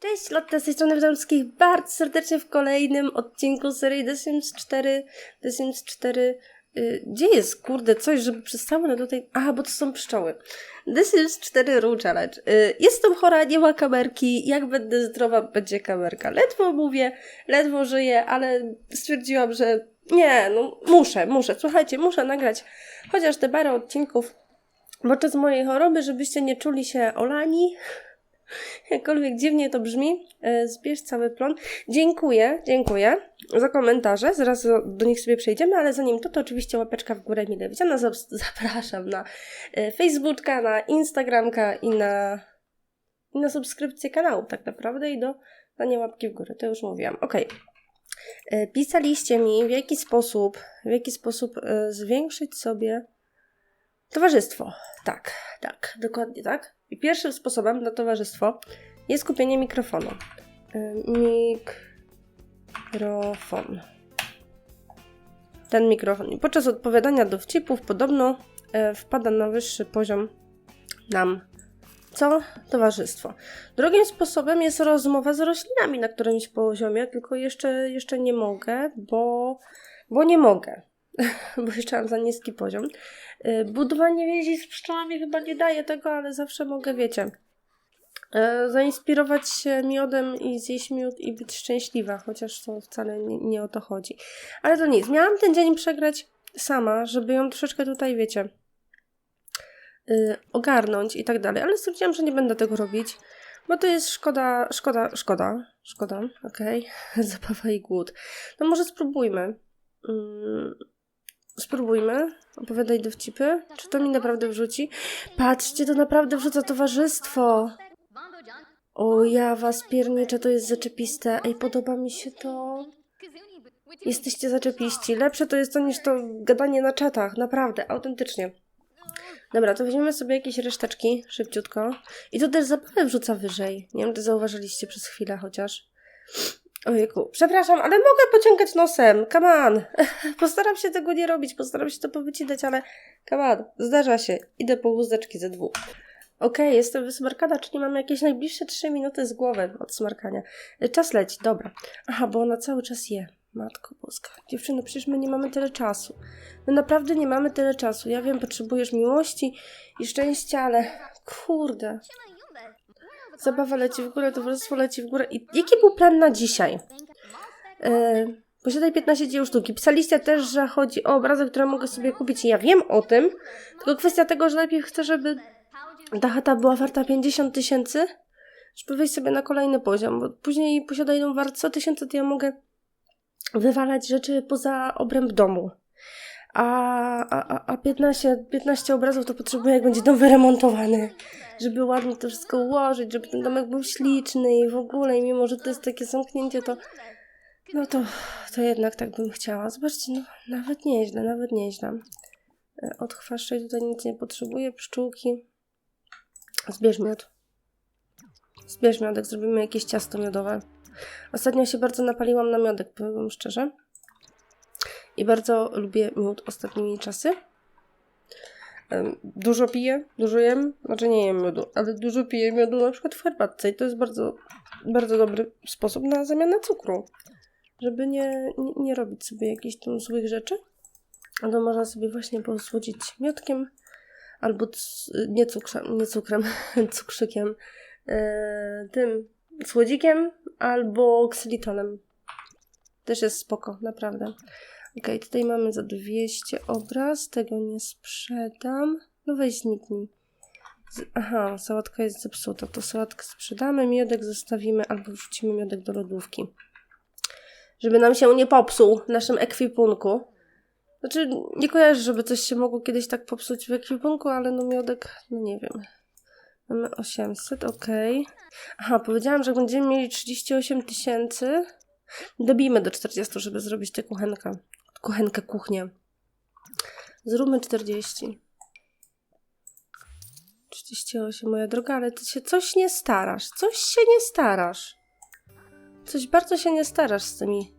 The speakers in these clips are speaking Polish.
Cześć, Lotta z tej strony wszystkich bardzo serdecznie w kolejnym odcinku serii The Sims 4. The Sims 4. Y, gdzie jest, kurde, coś, żeby przestały na tutaj... Aha, bo to są pszczoły. The Sims 4 Rule Challenge. Y, jestem chora, nie ma kamerki. Jak będę zdrowa, będzie kamerka. Ledwo mówię, ledwo żyję, ale stwierdziłam, że nie, no muszę, muszę. Słuchajcie, muszę nagrać chociaż te parę odcinków podczas mojej choroby, żebyście nie czuli się olani. Jakkolwiek dziwnie to brzmi, e, zbierz cały plon. Dziękuję, dziękuję za komentarze. Zaraz do, nich sobie przejdziemy, ale zanim to, to oczywiście łapeczka w górę mile widziana. Zap- Zapraszam na e, Facebooka, na Instagramka i na, i na subskrypcję kanału tak naprawdę i do dania łapki w górę. To już mówiłam. Okej. E, Pisaliście mi, w jaki sposób, w jaki sposób zwiększyć sobie towarzystwo. Tak, tak, dokładnie tak. I pierwszym sposobem na towarzystwo jest kupienie mikrofonu. Y, Mikrofon. Ten mikrofon. I podczas odpowiadania dowcipów podobno e, wpada na wyższy poziom nam co? Towarzystwo. Drugim sposobem jest rozmowa z roślinami na którymś poziomie, tylko jeszcze, jeszcze nie mogę, bo, bo nie mogę. bo jeszcze mam za niski poziom. Y, Budowanie więzi z pszczołami chyba nie daje tego, ale zawsze mogę, wiecie, y, zainspirować się miodem i zjeść miód i być szczęśliwa, chociaż to wcale nie, nie o to chodzi. Ale to nic. Miałam ten dzień przegrać sama, żeby ją troszeczkę tutaj, wiecie, y, ogarnąć i tak dalej, ale stwierdziłam, że nie będę tego robić, bo to jest szkoda, szkoda, szkoda, szkoda, okej, zabawa i głód. No może spróbujmy. Mm, Spróbujmy. Opowiadaj dowcipy. Czy to mi naprawdę wrzuci? Patrzcie, to naprawdę wrzuca towarzystwo. O, ja was pierniczę, to jest zaczepiste. Ej, podoba mi się to. Jesteście zaczepiści. Lepsze to jest to niż to gadanie na czatach. Naprawdę, autentycznie. Dobra, to weźmiemy sobie jakieś reszteczki, szybciutko. I to też zabawę wrzuca wyżej. Nie wiem, czy zauważyliście przez chwilę chociaż. Ojejku, przepraszam, ale mogę pociągać nosem. Come on. Postaram się tego nie robić, postaram się to powycinać, ale come on. Zdarza się. Idę po łuzdeczki ze dwóch. Okej, jestem wysmarkana, czyli mamy jakieś najbliższe 3 minuty z głowy od smarkania. Y, Czas leci, dobra. Aha, bo ona cały czas je. Matko boska. Dziewczyno, przecież my nie mamy tyle czasu. My naprawdę nie mamy tyle czasu. Ja wiem, potrzebujesz miłości i szczęścia, ale kurde. Zabawa leci w górę, towarzystwo leci w górę. I jaki był plan na dzisiaj? E, posiadaj 15 dzieł sztuki. Pisaliście też, że chodzi o obrazy, które mogę sobie kupić. I ja wiem o tym, tylko kwestia tego, że najpierw chcę, żeby ta chata była warta 50 tysięcy, żeby wejść sobie na kolejny poziom, bo później posiada jedną wart 100 tysięcy, to ja mogę wywalać rzeczy poza obręb domu. A, a- a 15, 15 obrazów to potrzebuję, jak będzie dom wyremontowany, żeby ładnie to wszystko ułożyć, żeby ten domek był śliczny i w ogóle, i mimo, że to jest takie zamknięcie, to no to, to jednak tak bym chciała. Zobaczcie, no nawet nieźle, nawet nieźle. E, Od chwaszczej tutaj nic nie potrzebuję, pszczółki. Zbierz miód. Zbierz miodek, zrobimy jakieś ciasto miodowe. Ostatnio się bardzo napaliłam na miodek, powiem szczerze. I bardzo lubię miód ostatnimi czasy. Dużo piję, dużo jem, znaczy nie jem miodu, ale dużo piję miodu na przykład w herbatce i to jest bardzo, bardzo dobry sposób na zamianę cukru. Żeby nie, nie, nie robić sobie jakichś tam złych rzeczy, a to można sobie właśnie posłodzić miodkiem albo nie, cukrem, nie cukrem, cukrzykiem, e, tym słodzikiem albo ksylitonem. Też jest spoko, naprawdę. Okej, tutaj mamy za 200 obraz, tego nie sprzedam. No weź zniknij. Aha, sałatka jest zepsuta, to sałatkę sprzedamy, miodek zostawimy albo wrzucimy miodek do lodówki. Żeby nam się nie popsuł w naszym ekwipunku. Znaczy, nie kojarzę, żeby coś się mogło kiedyś tak popsuć w ekwipunku, ale no miodek, no nie wiem. Mamy 800, okej. Aha, powiedziałam, że będziemy mieli 38 tysięcy, dobijmy do 40, żeby zrobić tę kuchenkę. Kuchenkę, kuchnię. Zróbmy 40. 38, moja droga, ale ty się coś nie starasz. Coś się nie starasz. Coś bardzo się nie starasz z tymi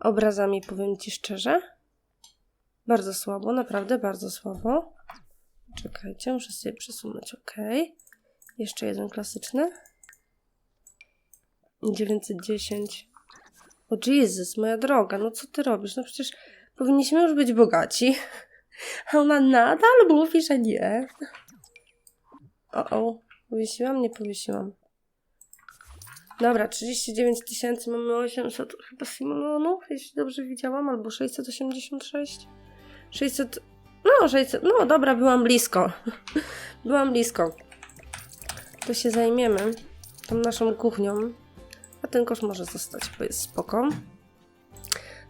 obrazami, powiem ci szczerze. Bardzo słabo, naprawdę bardzo słabo. Czekajcie, muszę sobie przesunąć. Ok. Jeszcze jeden klasyczny. 910. O Jezus, moja droga, no co ty robisz? No przecież powinniśmy już być bogaci. A ona nadal mówi, że nie. O, o, powiesiłam? Nie powiesiłam. Dobra, 39 tysięcy, mamy 800 chyba simulonów, jeśli dobrze widziałam, albo 686. 600, no 600, no dobra, byłam blisko. byłam blisko. To się zajmiemy tą naszą kuchnią, a ten kosz może zostać, bo jest spoko.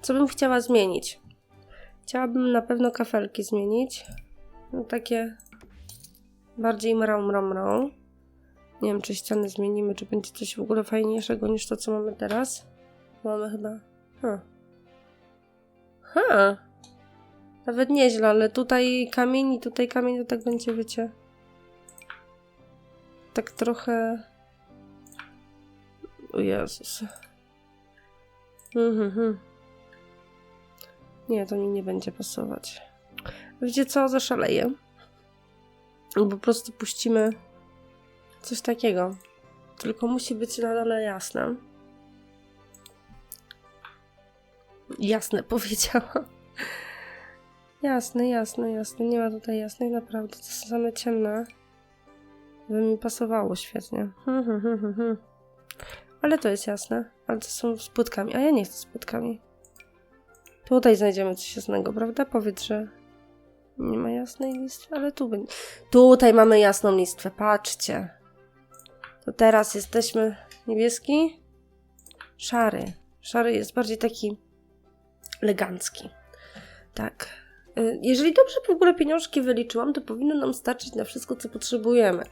Co bym chciała zmienić? Chciałabym na pewno kafelki zmienić. No, takie bardziej mrą, mrą, mrą. Nie wiem, czy ściany zmienimy, czy będzie coś w ogóle fajniejszego niż to, co mamy teraz. Mamy chyba... Ha. Ha. Nawet nieźle, ale tutaj kamień i tutaj kamień, to tak będzie, wiecie... Tak trochę... O Jezus. Mhm, mhm. Nie, to mi nie będzie pasować. Wiecie co? Zaszaleję. I po prostu puścimy coś takiego. Tylko musi być na dole jasne. Jasne, powiedziałam. Jasne, jasne, jasne. Nie ma tutaj jasnej, naprawdę. To są same ciemne. By mi pasowało świetnie. Ale to jest jasne. Ale to są z płytkami. A ja nie chcę z płytkami. Tutaj znajdziemy coś jasnego, prawda? Powiedz, że nie ma jasnej listwy, ale tu będzie. Tutaj mamy jasną listwę, patrzcie. To teraz jesteśmy niebieski, szary. Szary jest bardziej taki elegancki. Tak. Y, Jeżeli dobrze w ogóle pieniążki wyliczyłam, to powinno nam starczyć na wszystko, co potrzebujemy.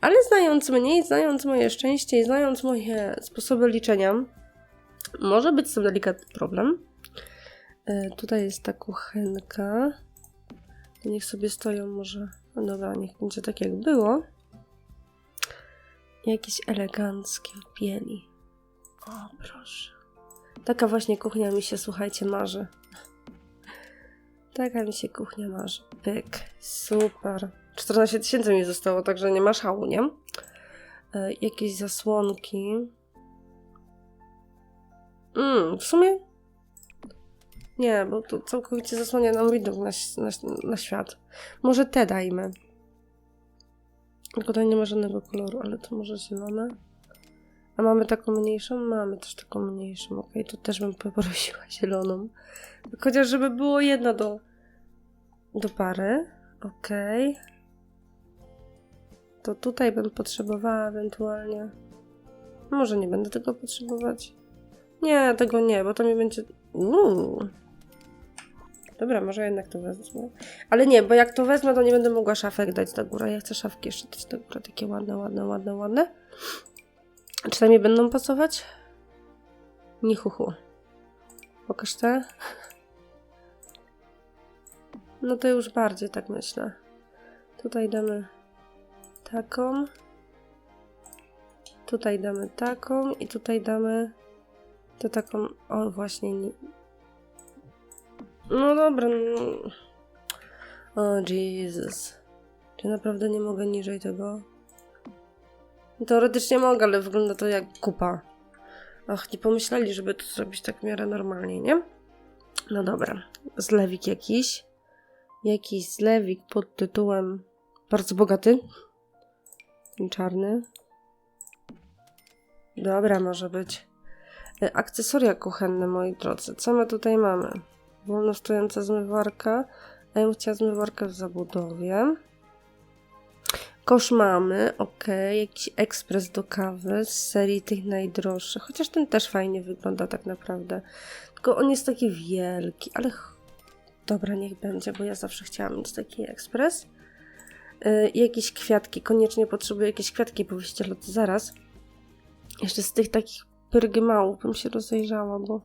Ale znając mnie, znając moje szczęście i znając moje sposoby liczenia, może być to delikatny problem. Y, Tutaj jest ta kuchenka. Niech sobie stoją może. No dobra, niech będzie tak jak było. Jakieś eleganckie w bieli. O, proszę. Taka właśnie kuchnia mi się, słuchajcie, marzy. Taka mi się kuchnia marzy. Pyk. Super. 14 tysięcy mi zostało, także nie ma szału, nie? E, jakieś zasłonki. Mm, w sumie nie, bo to całkowicie zasłania nam widok na, na, na świat. Może te dajmy. Tylko tutaj nie ma żadnego koloru, ale to może zielone. A mamy taką mniejszą? Mamy też taką mniejszą. Ok, to też bym poprosiła zieloną. Chociaż żeby było jedno do, do pary. Ok. To tutaj bym potrzebowała ewentualnie. Może nie będę tego potrzebować. Nie, tego nie, bo to mi będzie. Uuu. Dobra, może jednak to wezmę. Ale nie, bo jak to wezmę, to nie będę mogła szafek dać do góry. Ja chcę szafki jeszcze dać do góry. Takie ładne, ładne, ładne, ładne. Czy tam mi będą pasować? Nie chuchu. Pokaż te. No to już bardziej tak myślę. Tutaj damy taką. Tutaj damy taką i tutaj damy to taką, o właśnie nie. No dobra, no. O Jezus. Czy naprawdę nie mogę niżej tego? Teoretycznie mogę, ale wygląda to jak kupa. Ach, nie pomyśleli, żeby to zrobić tak w miarę normalnie, nie? No dobra. Zlewik jakiś. Jakiś zlewik pod tytułem bardzo bogaty. Ten czarny. Dobra, może być. E, Akcesoria kuchenne, moi drodzy. Co my tutaj mamy? Wolno stojąca zmywarka. A ja bym chciała zmywarkę w zabudowie. Kosz mamy, ok. Jakiś ekspres do kawy z serii tych najdroższych. Chociaż ten też fajnie wygląda tak naprawdę. Tylko on jest taki wielki, ale dobra, niech będzie, bo ja zawsze chciałam mieć taki ekspres. Yy, jakieś kwiatki, koniecznie potrzebuję jakieś kwiatki, bo wyjście loty zaraz. Jeszcze z tych takich pyrgymałów bym się rozejrzała, bo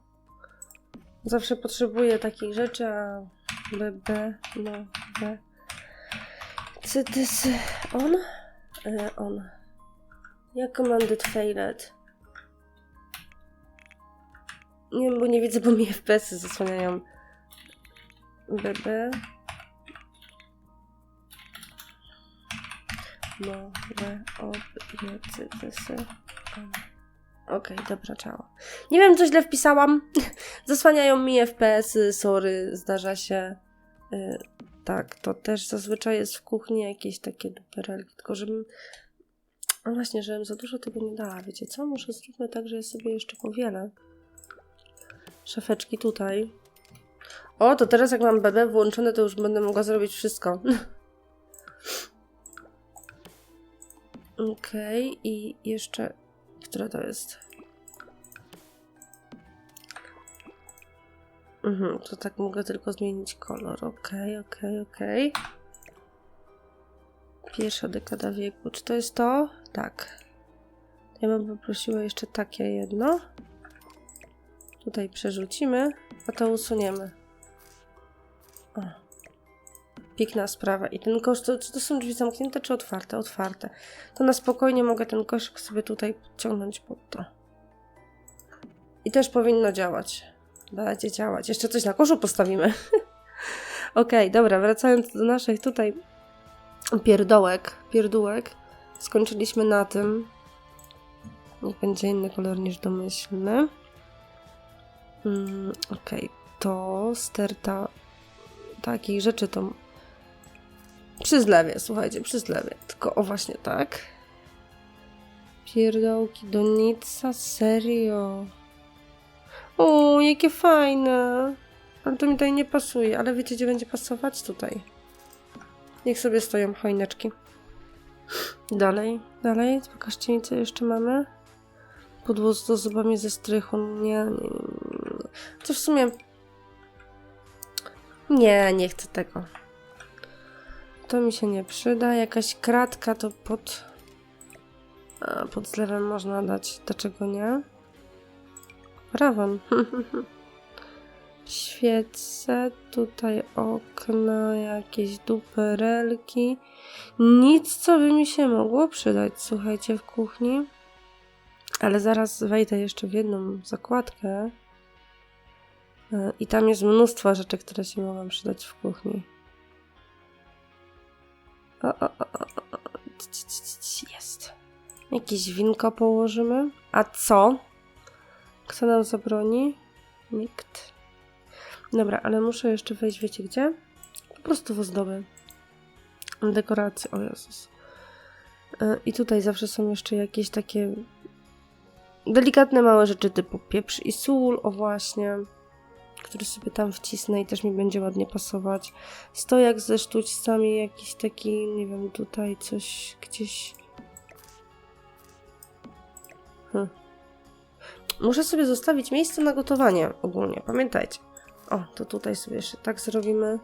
zawsze potrzebuję takich rzeczy, a B, B, no, B. CTS on? E, on. Ja commanded failed. Nie wiem, bo nie widzę, bo mi FPS-y zasłaniają. BB. No, B, O, B, CTS on. Okej, dobra, ciało. Nie wiem, co źle wpisałam. Zasłaniają mi FPS-y, sorry, zdarza się. Y, tak, to też zazwyczaj jest w kuchni jakieś takie duperelki, tylko żebym... No właśnie, żebym za dużo tego nie dała, wiecie co? Muszę zróbmy tak, że ja sobie jeszcze powielę. Szafeczki tutaj. O, to teraz jak mam BB włączone, to już będę mogła zrobić wszystko. Okej, i jeszcze... Które to jest? Mhm, to tak mogę tylko zmienić kolor. Okej, okej, okej. Pierwsza dekada wieku. Czy to jest to? Tak. Ja bym poprosiła jeszcze takie jedno. Tutaj przerzucimy, a to usuniemy. O. Piękna sprawa. I ten kosz, to, czy to są drzwi zamknięte, czy otwarte? Otwarte. To na spokojnie mogę ten koszyk sobie tutaj podciągnąć pod to. I też powinno działać. Będzie działać. Jeszcze coś na koszu postawimy. Okej, dobra, wracając do naszych tutaj pierdołek, pierdółek. Skończyliśmy na tym. Niech będzie inny kolor niż domyślny. Mm, Okej, to sterta takich rzeczy to przy zlewie, słuchajcie, przy zlewie. Tylko o właśnie tak. Pierdołki, donica, serio. O, jakie fajne. Ale to mi tutaj nie pasuje, ale wiecie, gdzie będzie pasować? Tutaj. Niech sobie stoją choineczki. Dalej, dalej, pokażcie mi, co jeszcze mamy. Pudło z ozdobami ze strychu. Nie, nie, nie, w sumie... Nie, nie chcę tego. To mi się nie przyda. Jakaś kratka to pod... A, pod zlewem można dać. Dlaczego nie? Prawon. Świece, tutaj okna, jakieś duperelki. Nic, co by mi się mogło przydać, słuchajcie, w kuchni. Ale zaraz wejdę jeszcze w jedną zakładkę. E, I tam jest mnóstwo rzeczy, które się mogą przydać w kuchni. O, o, o, Jest. Jakieś winko położymy. A co? Kto nam zabroni? Nikt. Dobra, ale muszę jeszcze wejść, wiecie gdzie? Po prostu w ozdobę. Dekoracje, o Jezus. E, I tutaj zawsze są jeszcze jakieś takie delikatne małe rzeczy typu pieprz i sól, o właśnie, który sobie tam wcisnę i też mi będzie ładnie pasować. Stojak ze sztućcami, jakiś taki, nie wiem, tutaj coś gdzieś... Hm. Muszę sobie zostawić miejsce na gotowanie ogólnie, pamiętajcie. O, to tutaj sobie jeszcze tak zrobimy.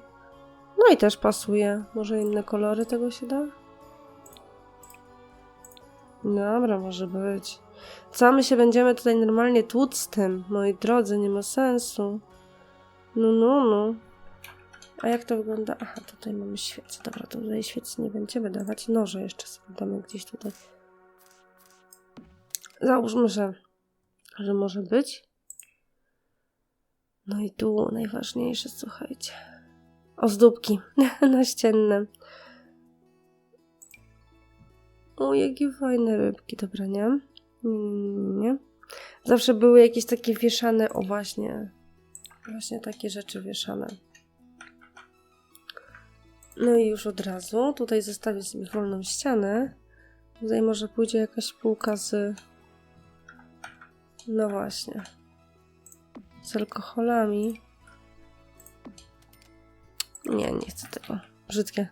No i też pasuje. Może inne kolory tego się da? Dobra, może być. Co my się będziemy tutaj normalnie tłuc z tym? Moi drodzy, nie ma sensu. No, no, no. A jak to wygląda? Aha, tutaj mamy świecę. Dobra, to tutaj świecy nie będziemy dawać. Noże jeszcze sobie damy gdzieś tutaj. Załóżmy, że, że może być. No i tu najważniejsze, słuchajcie. Ozdóbki naścienne. O, jakie fajne rybki, dobra, nie? Nie, nie, nie. Zawsze były jakieś takie wieszane, o właśnie, właśnie takie rzeczy wieszane. No i już od razu, tutaj zostawię sobie wolną ścianę. Tutaj może pójdzie jakaś półka z... No właśnie. Z alkoholami. Nie, nie chcę tego. Brzydkie.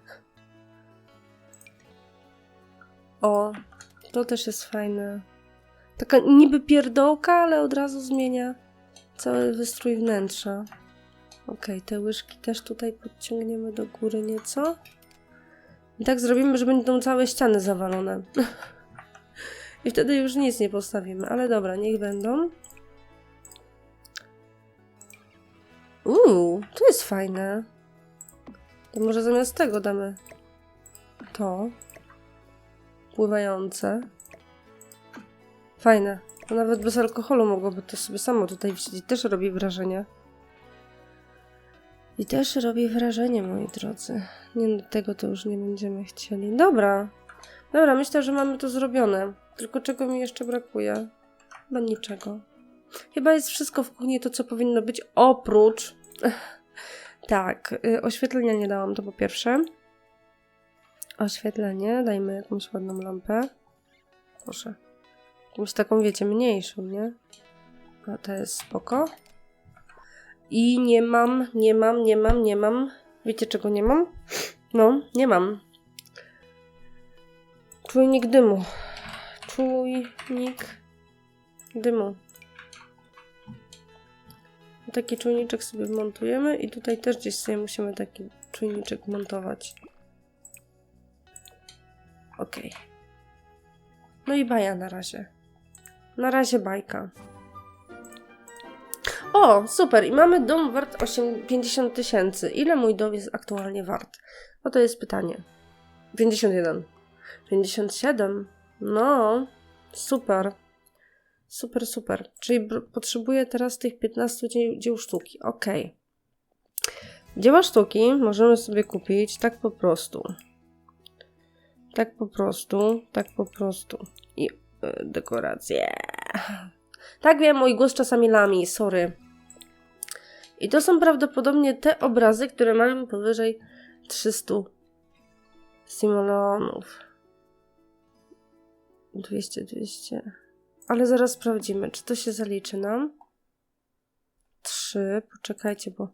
O, to też jest fajne. Taka niby pierdołka, ale od razu zmienia cały wystrój wnętrza. Ok, te łyżki też tutaj podciągniemy do góry nieco. I tak zrobimy, że będą całe ściany zawalone. I wtedy już nic nie postawimy, ale dobra, niech będą. Uuu, to jest fajne. To może zamiast tego damy to. Pływające. Fajne. Nawet bez alkoholu mogłoby to sobie samo tutaj wisieć. Też robi wrażenie. I też robi wrażenie, moi drodzy. Nie, no tego to już nie będziemy chcieli. Dobra. Dobra, myślę, że mamy to zrobione. Tylko czego mi jeszcze brakuje? Chyba niczego. Chyba jest wszystko w kuchni to, co powinno być, oprócz... tak, y, oświetlenia nie dałam, to po pierwsze. Oświetlenie, dajmy jakąś ładną lampę. Proszę. Jakąś taką, wiecie, mniejszą, nie? A to jest spoko. I nie mam, nie mam, nie mam, nie mam. Wiecie czego nie mam? No, nie mam. Czujnik dymu. Czujnik dymu. Taki czujniczek sobie montujemy i tutaj też gdzieś sobie musimy taki czujniczek montować. Ok. No i baja na razie. Na razie bajka. O, super. I mamy dom wart 8, 50 tysięcy. Ile mój dom jest aktualnie wart? No to jest pytanie. 51. 57. No, super. Super, super. Czyli potrzebuję teraz tych 15 dzieł, dzieł sztuki. Ok. Dzieła sztuki możemy sobie kupić tak po prostu. Tak po prostu, tak po prostu. Dekoracje. Tak wiem, mój głos czasami lami, sorry. I to są prawdopodobnie te obrazy, które mają powyżej 300 simoleonów. 200, 200. Ale zaraz sprawdzimy, czy to się zaliczy nam. 3, poczekajcie, bo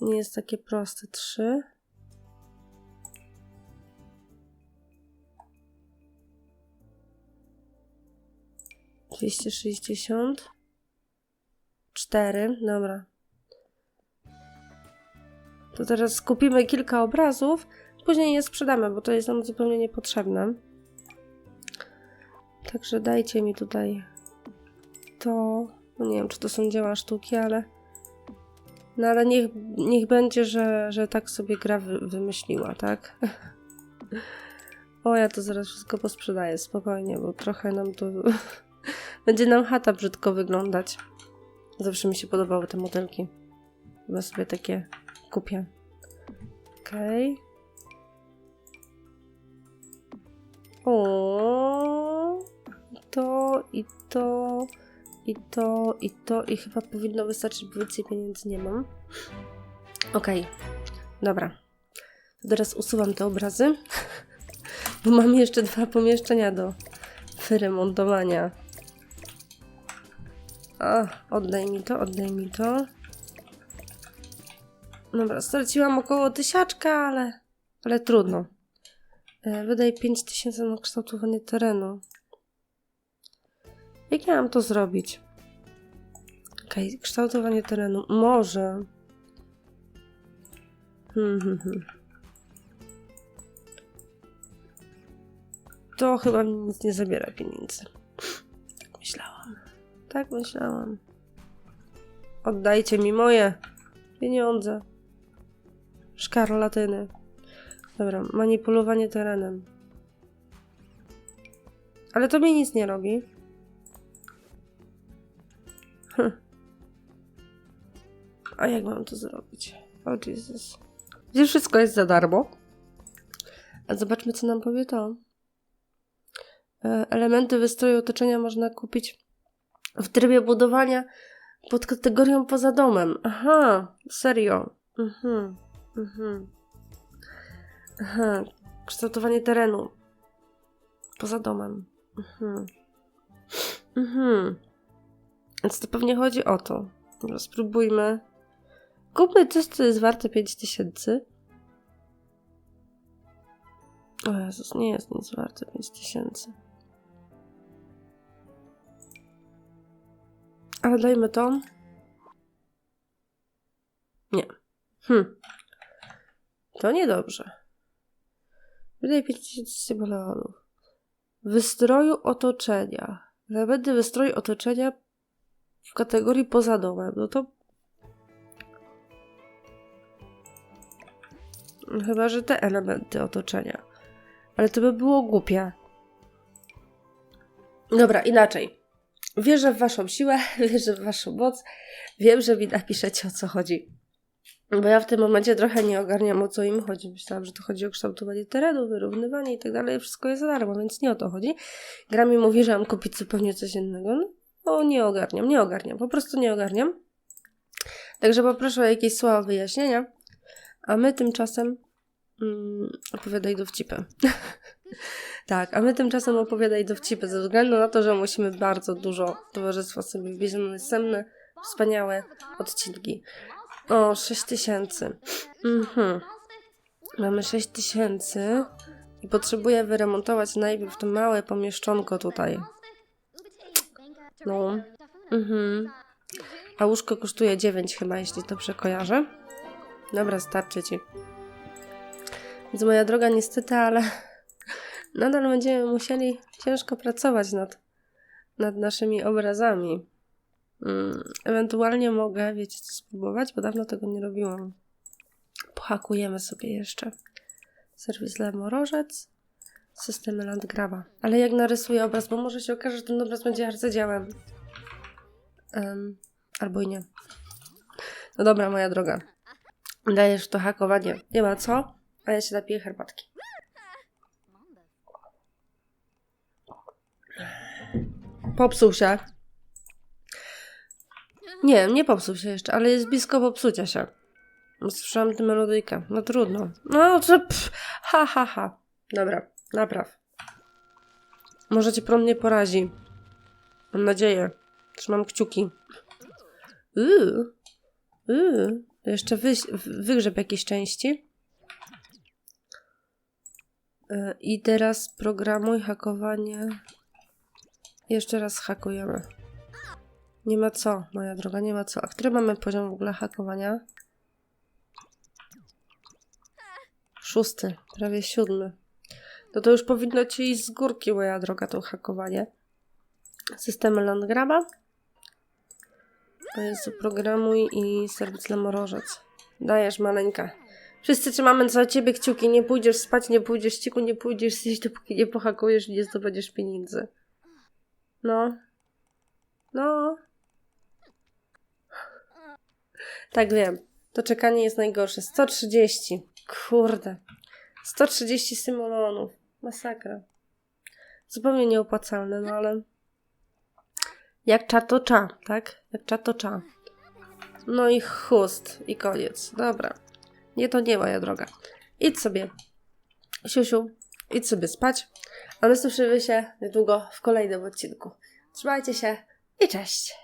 nie jest takie proste. 3. Dwieście sześćdziesiąt. Cztery, dobra. To teraz skupimy kilka obrazów, później je sprzedamy, bo to jest nam zupełnie niepotrzebne. Także dajcie mi tutaj to. No nie wiem, czy to są dzieła sztuki, ale. No ale niech, niech będzie, że, że tak sobie gra wy, wymyśliła, tak? o, ja to zaraz wszystko posprzedaję, spokojnie, bo trochę nam to. Będzie nam chata brzydko wyglądać. Zawsze mi się podobały te modelki. Chyba sobie takie kupię. Okej. Okay. To i to i to i to i chyba powinno wystarczyć, bo więcej pieniędzy nie mam. Okej, okay. dobra. Teraz usuwam te obrazy, bo mam jeszcze dwa pomieszczenia do wyremontowania. A, oddaj mi to, oddaj mi to. Dobra, straciłam około tysiaczka, ale, ale trudno. E, Wydaj 5000 na kształtowanie terenu. Jak ja mam to zrobić? Okej, okay, kształtowanie terenu. Może. Hmm, hmm, hmm. To chyba mi nic nie zabiera pieniędzy. Tak myślałam. Oddajcie mi moje pieniądze. Szkarlatyny. Dobra, manipulowanie terenem. Ale to mi nic nie robi. Hm. A jak mam to zrobić? Oh Jesus. Gdzie wszystko jest za darmo? A zobaczmy, co nam powie to. E, elementy wystroju otoczenia można kupić w trybie budowania pod kategorią poza domem. Aha, serio. Mhm, mhm. Aha, kształtowanie terenu poza domem. Mhm. Mhm. Więc to pewnie chodzi o to. Dobra, spróbujmy. Kupmy coś, co jest warte 5000. O Jezus, nie jest nic warte 5000. Ale dajmy to. Nie. Hm. To niedobrze. Wydaj 5000 symbolonów. Wystroju otoczenia. Elementy wystroju otoczenia w kategorii poza domem. No to. Chyba, że te elementy otoczenia. Ale to by było głupie. Dobra, inaczej. Wierzę w Waszą siłę, wierzę w Waszą moc. Wiem, że mi napiszecie o co chodzi. Bo ja w tym momencie trochę nie ogarniam o co im chodzi. Myślałam, że to chodzi o kształtowanie terenu, wyrównywanie i tak dalej. Wszystko jest za darmo, więc nie o to chodzi. Gra mi mówi, że mam kupić zupełnie coś innego. No, O, nie ogarniam, nie ogarniam, po prostu nie ogarniam. Także poproszę o jakieś słowa wyjaśnienia, a my tymczasem mm, opowiadaj dowcipy. tak, a my tymczasem opowiadaj dowcipy, ze względu na to, że musimy bardzo dużo towarzystwa sobie wbieźć na następne wspaniałe odcinki. O, 6 tysięcy. Mhm. Mamy 6 tysięcy i potrzebuję wyremontować najpierw to małe pomieszczonko tutaj. No. Mhm. A łóżko kosztuje 9 chyba, jeśli dobrze kojarzę. Dobra, starczy ci. Więc moja droga, niestety, ale nadal będziemy musieli ciężko pracować nad, nad naszymi obrazami. Mm, ewentualnie mogę, wiecie, spróbować, bo dawno tego nie robiłam. Pohakujemy sobie jeszcze. Serwis Lemorożec, systemy Landgraba. Ale jak narysuję obraz, bo może się okaże, że ten obraz będzie arcydziełem. Um, albo i nie. No dobra, moja droga. Dajesz to hakowanie. Nie ma co, a ja się napiję herbatki. Popsuł się. Nie, nie popsuł się jeszcze, ale jest blisko popsucia się. Słyszałam tę melodyjkę. No trudno. No, to pff, ha, ha, ha. Dobra, napraw. Może cię prąd nie porazi. Mam nadzieję. Trzymam kciuki. Uuu. Uuu. Jeszcze wy, wygrzeb jakiejś części. Yy, I teraz programuj hakowanie. Jeszcze raz hakujemy. Nie ma co, moja droga, nie ma co. A który mamy poziom w ogóle hakowania? Szósty, prawie siódmy. No to już powinno ci iść z górki, moja droga, to hakowanie. Systemy Landgraba. To jest programuj i serwis Lemorożec. Dajesz, maleńka. Wszyscy trzymamy za ciebie kciuki. Nie pójdziesz spać, nie pójdziesz ciku, nie pójdziesz zjeść, dopóki nie pohakujesz i nie zdobędziesz pieniędzy. No. No. Tak wiem. To czekanie jest najgorsze. 130. Kurde. 130 symolonów. Masakra. Zupełnie nieopłacalne, no ale... Jak cza to cza, tak? Jak cza to cza. No i chust. I koniec. Dobra. Nie to nie moja droga. Idź sobie. Siusiu, idź sobie spać. A my słyszymy się niedługo w kolejnym odcinku. Trzymajcie się i cześć!